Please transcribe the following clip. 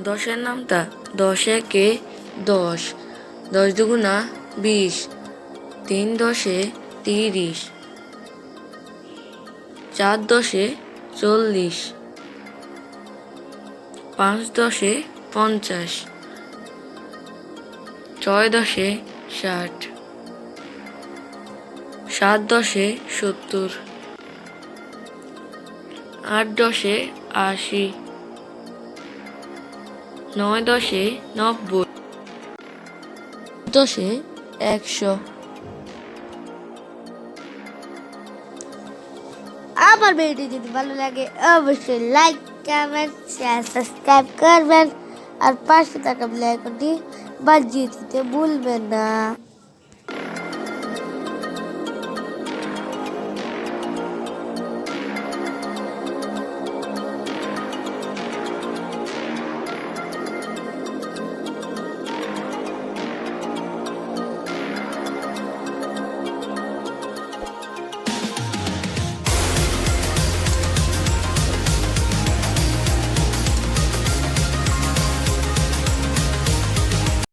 দশের নামটা দশ একে দশ। দশ দুগুণা বিশ। তিন দশে তিরিশ। চার দশে চল্লিশ। পাঁচ দশে পঞ্চাশ। ছয় দশে ষাট। সাত দশে সত্তর। আট দশে আশি। নয় দশে নব্বই দশে একশো। আমার ভিডিও যদি ভালো লাগে, অবশ্যই লাইক কমেন্ট শেয়ার সাবস্ক্রাইব করবেন। আর পাশে থাকা বেল বাজিয়ে দিতে ভুলবেন না।